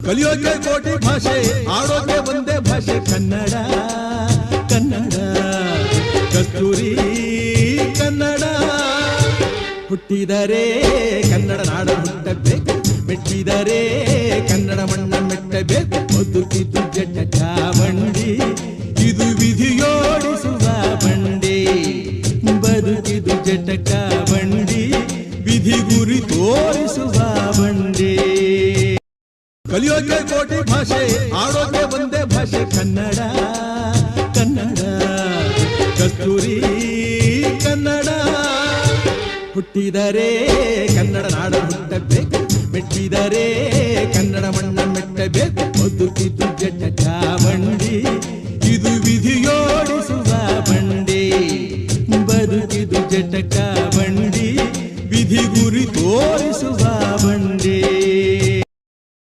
ಕಲಿಯೋಕೆ ಕೋಟಿ ಭಾಷೆ ಆಡೋಕೆ ಒಂದೇ ಭಾಷೆ, ಕನ್ನಡ ಕನ್ನಡ. ಕಸ್ತೂರಿ ಕನ್ನಡ. ಹುಟ್ಟಿದರೆ ಕನ್ನಡ ನಾಡ ಹುಟ್ಟಬೇಕು ಮೆಟ್ಟಿದರೆ ಕನ್ನಡ ಮಣ್ಣ ಮೆಟ್ಟಬೇಕು, ಬದುಕಿದ್ದು ಜಟ ಬಂಡಿ ಇದು ವಿಧಿಯೋಡಿಸುವ ಬಂಡಿ ಬದುಕಿದು ಜಟಕ ಬಂಡಿ ವಿಧಿ ಗುರಿ ತೋರಿಸುವ ಬಂಡಿ. ಕಲಿಯೋಕೆ ಕೋಟಿ ಭಾಷೆ ಆಡೋಕೆ ಒಂದೇ ಭಾಷೆ ಕನ್ನಡ ಕನ್ನಡ ಕಸ್ತೂರಿ ಕನ್ನಡ ಹುಟ್ಟಿದರೆ ಕನ್ನಡ ನಾಡ ಹುಟ್ಟಬೇಕು ಮೆಟ್ಟಿದರೆ ಕನ್ನಡ ಮಣ್ಣ ಮೆಟ್ಟಬೇಕು ಬದುಕಿದ್ದು ಜಟ ಬಂಡಿ ಇದು ವಿಧಿಯೋಡಿಸುವ ಬಂಡಿ ಬದುಕಿದು ಜಟಕ ಬಂಡಿ ವಿಧಿ ಗುರಿ ತೋರಿಸುವ